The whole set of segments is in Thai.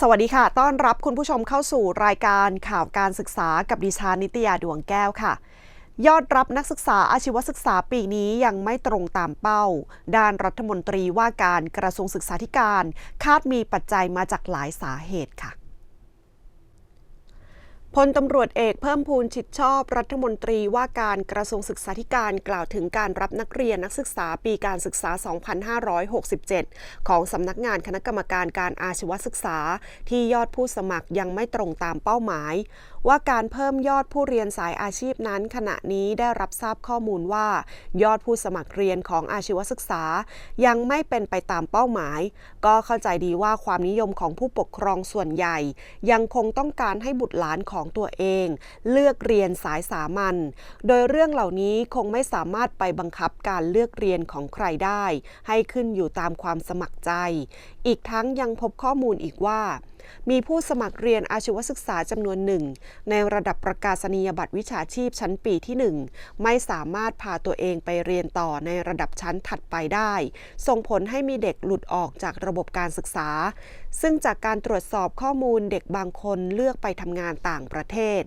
สวัสดีค่ะ ต้อนรับคุณผู้ชมเข้าสู่รายการข่าวการศึกษากับดิฉันนิตยาดวงแก้วค่ะ ยอดรับนักศึกษาอาชีวศึกษาปีนี้ยังไม่ตรงตามเป้า ด้านรัฐมนตรีว่าการกระทรวงศึกษาธิการ คาดมีปัจจัยมาจากหลายสาเหตุค่ะ พลตำรวจเอกเพิ่มพูนชิดชอบรัฐมนตรีว่าการกระทรวงศึกษาธิการกล่าวถึงการรับนักเรียนนักศึกษาปีการศึกษา 2567 ของสำนักงานคณะกรรมการการอาชีวศึกษา ที่ยอดผู้สมัครยังไม่ตรงตามเป้าหมาย ว่าการเพิ่มยอดผู้เรียนสายอาชีพนั้น ขณะนี้ได้รับทราบข้อมูลว่า ยอดผู้สมัครเรียนของอาชีวศึกษา ยังไม่เป็นไปตามเป้าหมาย ก็เข้าใจดีว่าความนิยมของผู้ปกครองส่วนใหญ่ ยังคงต้องการให้บุตรหลานของตัวเอง เลือกเรียนสายสามัญโดยเรื่องเหล่านี้คงไม่สามารถไปบังคับการเลือกเรียนของใครได้ ให้ขึ้นอยู่ตามความสมัครใจ อีกทั้งยังพบข้อมูลอีกว่า มีผู้สมัครเรียนอาชีวศึกษาจำนวนหนึ่ง ในระดับประกาศนียบัตรวิชาชีพชั้นปีที่ 1 ไม่สามารถพาตัวเองไปเรียนต่อในระดับชั้นถัดไปได้ ส่งผลให้มีเด็กหลุดออกจากระบบการศึกษา ซึ่งจากการตรวจสอบข้อมูลเด็กบางคนเลือกไปทำงานต่างประเทศ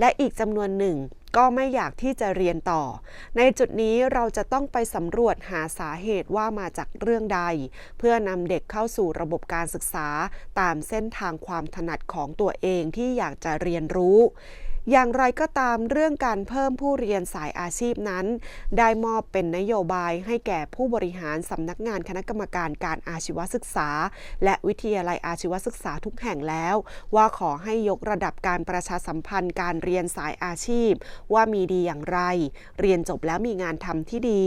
และอีกจำนวนหนึ่ง ก็ไม่อยากที่จะเรียนต่อ ในจุดนี้เราจะต้องไปสำรวจหาสาเหตุว่ามาจากเรื่องใด เพื่อนำเด็กเข้าสู่ระบบการศึกษา ตามเส้นทางความถนัดของตัวเองที่อยากจะเรียนรู้ อย่างไรก็ตามเรื่องการเพิ่มผู้เรียนสายอาชีพนั้น ได้มอบเป็นนโยบายให้แก่ผู้บริหารสำนักงานคณะกรรมการการอาชีวศึกษา และวิทยาลัยอาชีวศึกษาทุกแห่งแล้ว ว่าขอให้ยกระดับการประชาสัมพันธ์การเรียนสายอาชีพ ว่ามีดีอย่างไร เรียนจบแล้วมีงานทำที่ดี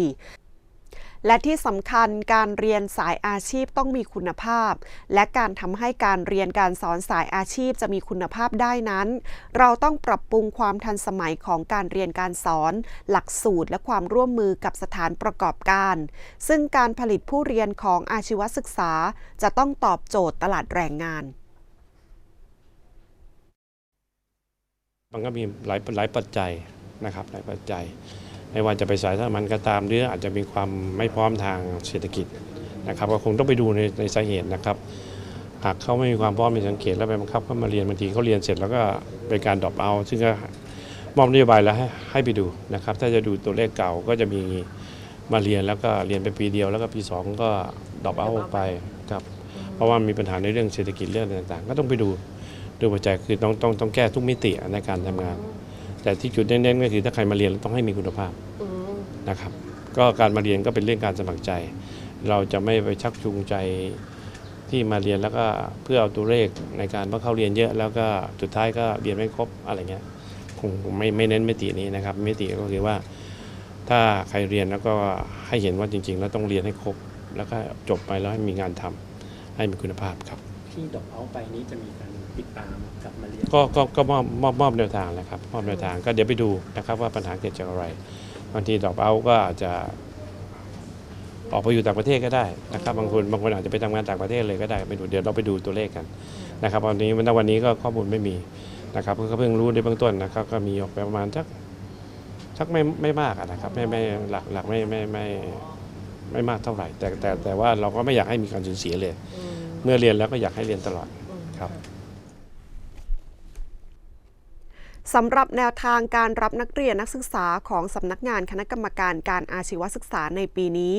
และที่สำคัญการเรียนสายอาชีพต้องมีคุณภาพ และการทำให้การเรียนการสอนสายอาชีพจะมีคุณภาพได้นั้น เราต้องปรับปรุงความทันสมัยของการเรียนการสอน หลักสูตรและความร่วมมือกับสถานประกอบการ ซึ่งการผลิตผู้เรียนของอาชีวศึกษา จะต้องตอบโจทย์ตลาดแรงงานมันก็มีหลายหลายปัจจัยนะครับหลายปัจจัย ไม่ว่าจะไปสายสามัญก็ตามหรืออาจจะมีความไม่พร้อมทางเศรษฐกิจนะครับก็คงต้องไปดูในในสาเหตุนะครับ หากเขาไม่มีความพร้อมในสังเกตแล้วไปบังคับเขามาเรียนบางทีเขาเรียนเสร็จแล้วก็เป็นการดรอปเอาซึ่งก็มอบนโยบายแล้วให้ให้ไปดูนะครับ ถ้าจะดูตัวเลขเก่าก็จะมีมาเรียนแล้วก็เรียนไปปีเดียวแล้วก็ปีสองก็ดรอปเอาไปครับเพราะว่ามีปัญหาในเรื่องเศรษฐกิจเรื่องต่างๆ ก็ต้องไปดูดูปัจจัยคือต้องต้องต้องแก้ทุกมิติในการทำงาน แต่ที่จุดเน้นๆก็คือถ้าใครมาเรียนต้องให้มีคุณภาพนะครับ ก็การมาเรียนก็เป็นเรื่องการสมัครใจ เราจะไม่ไปชักจูงใจที่มาเรียนแล้วก็เพื่อเอาตัวเลขในการว่าเขาเรียนเยอะแล้วก็สุดท้ายก็เรียนไม่ครบอะไรเงี้ยคงไม่ไม่เน้นมิตินี้นะครับมิติก็คือว่า ถ้าใครเรียนแล้วก็ให้เห็นว่าจริง ๆ แล้วต้องเรียนให้ครบ แล้วก็จบไปแล้วให้มีงานทำให้มีคุณภาพครับที่ดอกเอาไปนี้จะมีการ ติดตามกลับมาเรียนก็ก็ก็มอบมอบมอบแนวทางแหละครับมอบแนวทางก็เดี๋ยวไปดูนะครับว่าปัญหาเกิดจากอะไรบางทีดอกเอาก็อาจจะออกไปอยู่ต่างประเทศก็ได้นะครับบางคนบางคนอาจจะไปทำงานต่างประเทศเลยก็ได้ไปดูเดี๋ยวเราไปดูตัวเลขกันนะครับวันนี้วันวันนี้ก็ข้อมูลไม่มีนะครับก็เพิ่งรู้ในเบื้องต้นนะครับก็มีออกไปประมาณสักสักไม่ไม่มากอะนะครับไม่ไม่หลักหลักไม่ไม่ไม่ไม่มากเท่าไหร่ แต่แต่แต่ว่าเราก็ไม่อยากให้มีการสูญเสียเลย เมื่อเรียนแล้วก็อยากให้เรียนตลอดครับ สำหรับแนวทางการรับนักเรียนนักศึกษาของสำนักงานคณะกรรมการการอาชีวศึกษาในปีนี้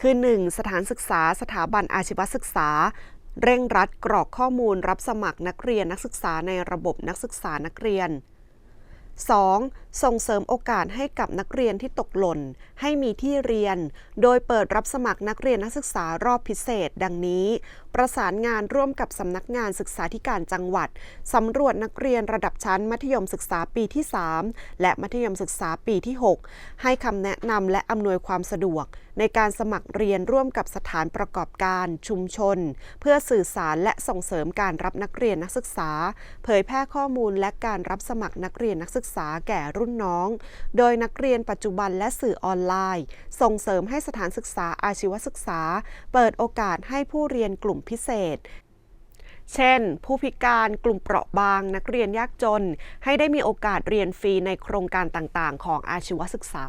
คือ 1. สถานศึกษาสถาบันอาชีวศึกษา เร่งรัดกรอกข้อมูลรับสมัครนักเรียนนักศึกษาในระบบนักศึกษานักเรียน 2. ส่งเสริมโอกาสให้กับนักเรียนที่ตกหล่น ให้มีที่เรียน โดยเปิดรับสมัครนักเรียนนักศึกษารอบพิเศษ ดังนี้ ประสานงานร่วมกับสำนักงานศึกษาธิการจังหวัดสำรวจนักเรียนระดับชั้นมัธยมศึกษาปีที่ 3 และมัธยมศึกษาปีที่ 6 ให้คำแนะนำและอำนวยความสะดวก ในการสมัครเรียนร่วมกับสถานประกอบการชุมชน เพื่อสื่อสารและส่งเสริมการรับนักเรียนนักศึกษา เผยแพร่ข้อมูลและการรับสมัครนักเรียนนักศึกษาแก่รุ่นน้อง โดยนักเรียนปัจจุบันและสื่อออนไลน์ ส่งเสริมให้สถานศึกษาอาชีวศึกษา เปิดโอกาสให้ผู้เรียนกลุ่มพิเศษเช่น ผู้พิการกลุ่มเปราะบาง นักเรียนยากจน ให้ได้มีโอกาสเรียนฟรีในโครงการต่างๆ ของอาชีวศึกษา